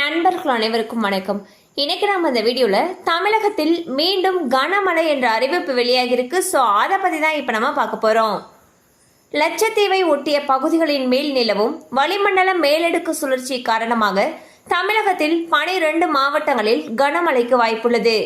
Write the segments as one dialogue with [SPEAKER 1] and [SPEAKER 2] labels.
[SPEAKER 1] நண்பர்கள் அனைவருக்கும் வணக்கம். இன்னைக்கு நம்ம இந்த வீடியோவில் தமிழகத்தில் மீண்டும் கனமழை என்ற அறிவிப்பு வெளியாகிருக்கு ஸோ அதை பற்றி தான் இப்போ நம்ம பார்க்க போகிறோம் லட்சத்தீவை ஒட்டிய பகுதிகளின் மேல் நிலவும் வளிமண்டல மேலடுக்கு சுழற்சி காரணமாக தமிழகத்தில் பனிரெண்டு மாவட்டங்களில் கனமழைக்கு வாய்ப்புள்ளது.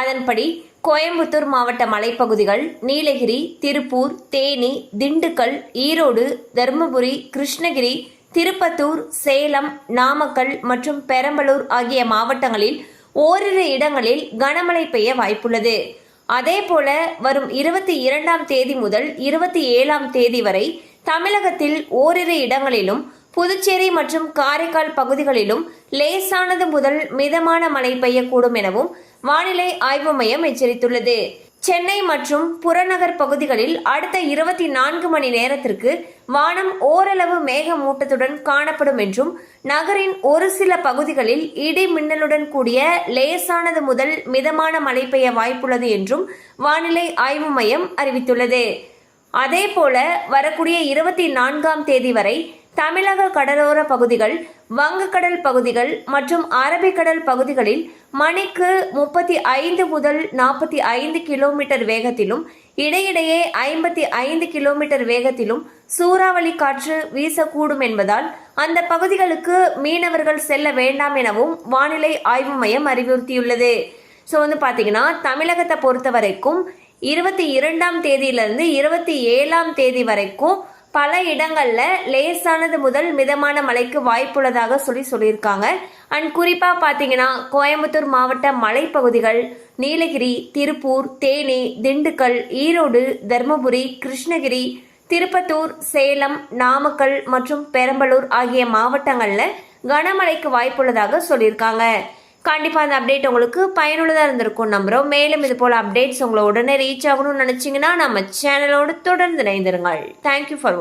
[SPEAKER 1] அதன்படி கோயம்புத்தூர் மாவட்ட மலைப்பகுதிகள் நீலகிரி திருப்பூர் தேனி திண்டுக்கல் ஈரோடு தருமபுரி கிருஷ்ணகிரி திருப்பத்தூர் சேலம் நாமக்கல் மற்றும் பெரம்பலூர் ஆகிய மாவட்டங்களில் ஓரிரு இடங்களில் கனமழை பெய்ய வாய்ப்புள்ளது. அதேபோல வரும் இருபத்தி இரண்டாம் தேதி முதல் இருபத்தி ஏழாம் தேதி வரை தமிழகத்தில் ஓரிரு இடங்களிலும் புதுச்சேரி மற்றும் காரைக்கால் பகுதிகளிலும் லேசானது முதல் மிதமான மழை பெய்யக்கூடும் எனவும் வானிலை ஆய்வு மையம் எச்சரித்துள்ளது. சென்னை மற்றும் புறநகர் பகுதிகளில் அடுத்த இருபத்தி நான்கு மணி நேரத்திற்கு வானம் ஓரளவு மேகமூட்டத்துடன் காணப்படும் என்றும் நகரின் ஒரு சில பகுதிகளில் இடி மின்னலுடன் கூடிய லேசானது முதல் மிதமான மழை பெய்ய வாய்ப்புள்ளது என்றும் வானிலை ஆய்வு மையம் அறிவித்துள்ளது. அதேபோல வரக்கூடிய இருபத்தி நான்காம் தேதி வரை தமிழக கடலோர பகுதிகள் வங்கக்கடல் பகுதிகள் மற்றும் அரபிக்கடல் பகுதிகளில் மணிக்கு முப்பத்தி ஐந்து முதல் நாற்பத்தி ஐந்து கிலோமீட்டர் வேகத்திலும் இடையிடையே ஐம்பத்தி ஐந்து கிலோமீட்டர் வேகத்திலும் சூறாவளி காற்று வீசக்கூடும் என்பதால் அந்த பகுதிகளுக்கு மீனவர்கள் செல்ல வேண்டாம் எனவும் வானிலை ஆய்வு மையம் அறிவுறுத்தியுள்ளது. ஸோ வந்து பார்த்தீங்கன்னா தமிழகத்தை பொறுத்த வரைக்கும் இருபத்தி இரண்டாம் தேதியிலிருந்து இருபத்தி ஏழாம் தேதி வரைக்கும் பல இடங்களில் லேசானது முதல் மிதமான மழைக்கு வாய்ப்புள்ளதாக சொல்லி சொல்லியிருக்காங்க. அண்ட் குறிப்பாக பார்த்தீங்கன்னா கோயம்புத்தூர் மாவட்ட மலைப்பகுதிகள் நீலகிரி திருப்பூர் தேனி திண்டுக்கல் ஈரோடு தருமபுரி கிருஷ்ணகிரி திருப்பத்தூர் சேலம் நாமக்கல் மற்றும் பெரம்பலூர் ஆகிய மாவட்டங்களில் கனமழைக்கு வாய்ப்புள்ளதாக சொல்லியிருக்காங்க. கண்டிப்பாக அந்த அப்டேட் உங்களுக்கு பயனுள்ளதாக இருந்திருக்கும் நம்புகிறோம் மேலும் இது போல் அப்டேட்ஸ் உங்களை உடனே ரீச் ஆகணும்னு நினச்சிங்கன்னா நம்ம சேனலோடு தொடர்ந்து இணைந்திருங்கள். Thank you for